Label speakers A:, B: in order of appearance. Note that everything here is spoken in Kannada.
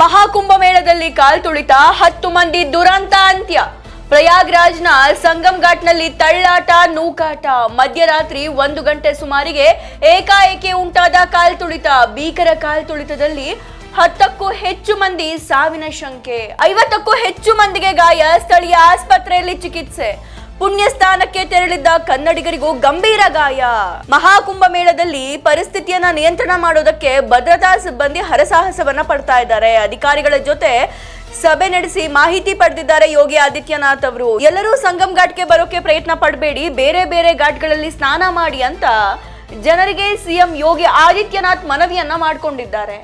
A: ಮಹಾಕುಂಭ ಮೇಳದಲ್ಲಿ ಕಾಲ್ತುಳಿತ ಹತ್ತು ಮಂದಿ ದುರಂತ ಅಂತ್ಯ. ಪ್ರಯಾಗ್ರಾಜ್ನ ಸಂಗಮ್ ಘಾಟ್ನಲ್ಲಿ ತಳ್ಳಾಟ, ನೂಕಾಟ. ಮಧ್ಯರಾತ್ರಿ ಒಂದು ಗಂಟೆ ಸುಮಾರಿಗೆ ಏಕಾಏಕಿ ಉಂಟಾದ ಕಾಲ್ತುಳಿತ ಭೀಕರ ಕಾಲ್ತುಳಿತದಲ್ಲಿ ಹತ್ತಕ್ಕೂ ಹೆಚ್ಚು ಮಂದಿ ಸಾವಿನ ಶಂಕೆ. ಐವತ್ತಕ್ಕೂ ಹೆಚ್ಚು ಮಂದಿಗೆ ಗಾಯ. ಸ್ಥಳೀಯ ಆಸ್ಪತ್ರೆಯಲ್ಲಿ ಚಿಕಿತ್ಸೆ. ಪುಣ್ಯ ಸ್ಥಾನಕ್ಕೆ ತೆರಳಿದ್ದ ಕನ್ನಡಿಗರಿಗೂ ಗಂಭೀರ ಗಾಯ. ಮಹಾಕುಂಭ ಮೇಳದಲ್ಲಿ ಪರಿಸ್ಥಿತಿಯನ್ನ ನಿಯಂತ್ರಣ ಮಾಡೋದಕ್ಕೆ ಭದ್ರತಾ ಸಿಬ್ಬಂದಿ ಹರಸಾಹಸವನ್ನ ಪಡ್ತಾ ಇದ್ದಾರೆ. ಅಧಿಕಾರಿಗಳ ಜೊತೆ ಸಭೆ ನಡೆಸಿ ಮಾಹಿತಿ ಪಡೆದಿದ್ದಾರೆ ಯೋಗಿ ಆದಿತ್ಯನಾಥ್ ಅವರು. ಎಲ್ಲರೂ ಸಂಗಮ್ ಘಾಟ್ಗೆ ಬರೋಕೆ ಪ್ರಯತ್ನ ಪಡಬೇಡಿ. ಬೇರೆ ಬೇರೆ ಘಾಟ್ಗಳಲ್ಲಿ ಸ್ನಾನ ಮಾಡಿ ಅಂತ ಜನರಿಗೆ ಸಿಎಂ ಯೋಗಿ ಆದಿತ್ಯನಾಥ್ ಮನವಿಯನ್ನ ಮಾಡಿಕೊಂಡಿದ್ದಾರೆ.